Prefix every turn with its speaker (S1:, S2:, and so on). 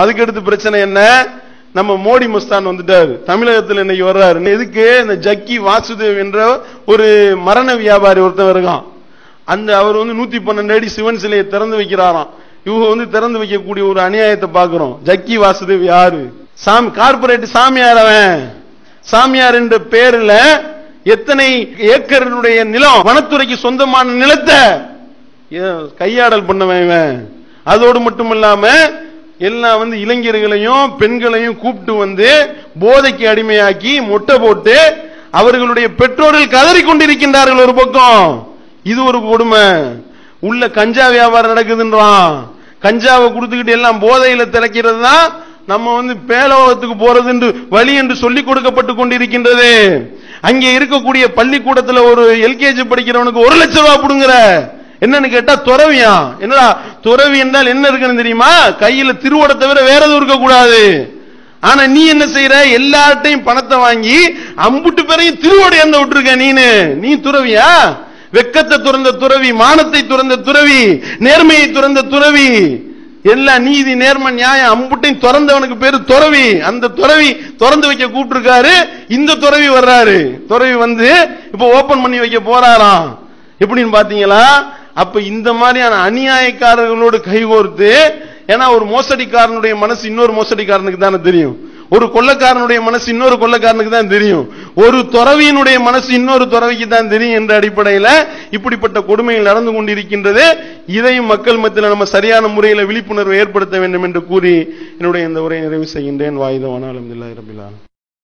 S1: அதுக்கு அடுத்து பிரச்சனை என்ன? நம்ம மோடி மஸ்தான் வந்துட்டாரு. தமிழகத்தில் இன்னைக்கு வர்றாரு. எதுக்கு? இந்த ஜக்கி வாசுதேவ் என்ற ஒரு மரண வியாபாரி ஒருத்தன் இருக்கான். அந்த அவர் வந்து நூத்தி பன்னெண்டு அடி சிவன் சிலையை திறந்து வைக்கிறாராம். இவங்க வந்து திறந்து வைக்கக்கூடிய ஒரு அநியாயத்தை பார்க்கிறோம். ஜக்கி வாசுதேவ் யாரு? சாமி கார்பரேட் சாமியார் அவன். சாமியார் என்ற பேர்ல எத்தனை ஏக்கருடைய நிலம் வனத்துறைக்கு சொந்தமான நிலத்தை கையாடல் பண்ணவன் இவன்? அதோடு மட்டும் இல்லாம எல்லாம் வந்து இளைஞர்களையும் பெண்களையும் கூப்பிட்டு வந்து போதைக்கு அடிமையாக்கி மொட்டை போட்டு அவர்களுடைய பெற்றோர்கள் கதறி கொண்டிருக்கின்றார்கள் ஒரு பக்கம். இது ஒரு கொடுமை. உள்ள கஞ்சா வியாபாரம் நடக்குதுன்றான். கஞ்சாவை கொடுத்துக்கிட்டு எல்லாம் போதையில திளைக்கிறது தான் நம்ம வந்து பேலோகத்துக்கு போறது என்று வழி என்று சொல்லிக் கொடுக்கப்பட்டு கொண்டிருக்கின்றது. அங்கே இருக்கக்கூடிய பள்ளிக்கூடத்துல ஒரு எல்கேஜி படிக்கிறவனுக்கு ஒரு லட்சம் ரூபாய் கொடுங்கிற என்னன்னு கேட்டா துறவியா? என்னடா துறவி என்றால் என்ன இருக்குன்னு தெரியுமா? கையில திருவோட தவிர வேற எதுவும் இருக்க கூடாது ஆனா நீ என்ன செய்யற எல்லார்ட்டையும் பணத்தை வாங்கி அம்புட்டு பேரையும் திருவோடு எந்த விட்டுருக்க நீனு? நீ துறவியா? வெக்கத்தை துறந்த துறவி மானத்தை துறந்த துறவி நேர்மையை துறந்த துறவி. எல்லா நீதி நேர்ம நியாயம் அம்புட்டையும் திறந்தவனுக்கு பேரு துறவி. அந்த துறவி திறந்து வைக்க கூப்பிட்டுருக்காரு. இந்த துறவி வர்றாரு. துறவி வந்து இப்ப ஓபன் பண்ணி வைக்க போறாராம். எப்படின்னு பாத்தீங்களா? அப்ப இந்த மாதிரியான அநியாயக்காரர்களோடு கைகோர்த்து ஏன்னா ஒரு மோசடிக்காரனுடைய மனசு இன்னொரு மோசடிக்காரனுக்கு தானே தெரியும். ஒரு கொள்ளக்காரனுடைய மனசு இன்னொரு கொள்ளக்காரனுக்கு தான் தெரியும். ஒரு துறவியினுடைய மனசு இன்னொரு துறவிக்கு தான் தெரியும் என்ற அடிப்படையில் இப்படிப்பட்ட கொடுமைகள் நடந்து கொண்டிருக்கின்றது. இதையும் மக்கள் மத்தியில் நம்ம சரியான முறையில் விழிப்புணர்வு ஏற்படுத்த வேண்டும் என்று கூறி என்னுடைய இந்த உரையை நிறைவு செய்கின்றேன். வாயுதவான அலமதுல்லாஹி ரபில்